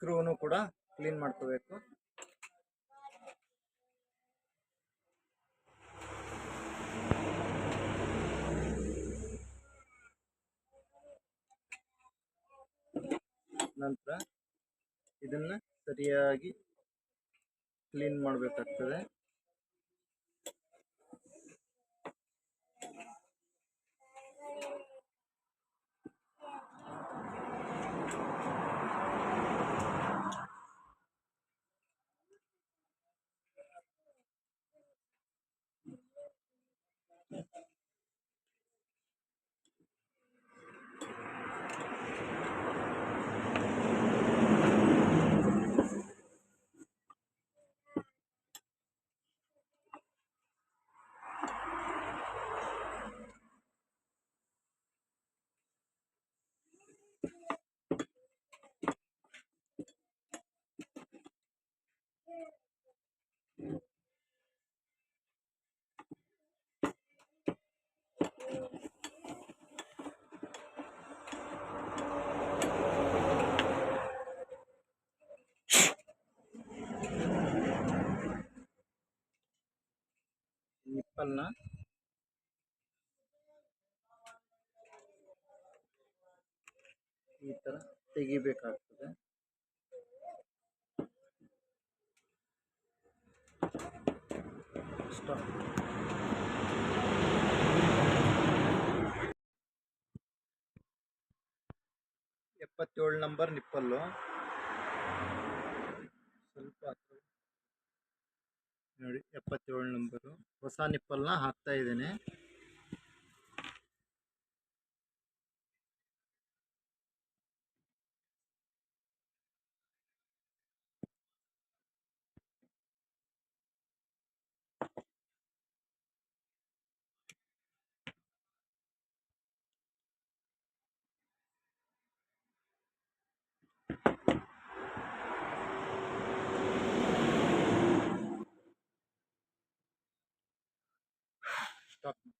ಸ್ಕ್ರೂನು ಕೂಡ ಕ್ಲೀನ್ ಮಾಡ್ಕೋಬೇಕು. ನಂತರ ಇದನ್ನ ಸರಿಯಾಗಿ ಕ್ಲೀನ್ ಮಾಡಬೇಕಾಗ್ತದೆ. ನಿಪ್ಪಲ್ನ ಈ ಥರ ತೆಗಿಬೇಕಾಗ್ತದೆ. ಎಪ್ಪತ್ತೇಳು ನಂಬರ್ ನಿಪ್ಪಲ್ಲು. ಸ್ವಲ್ಪ ನೋಡಿ ಎಪ್ಪತ್ತೇಳು ನಂಬರು ಹೊಸ ನಿಪ್ಪಲ್ನ ಹಾಕ್ತಾ ಇದ್ದೇನೆ. Dr.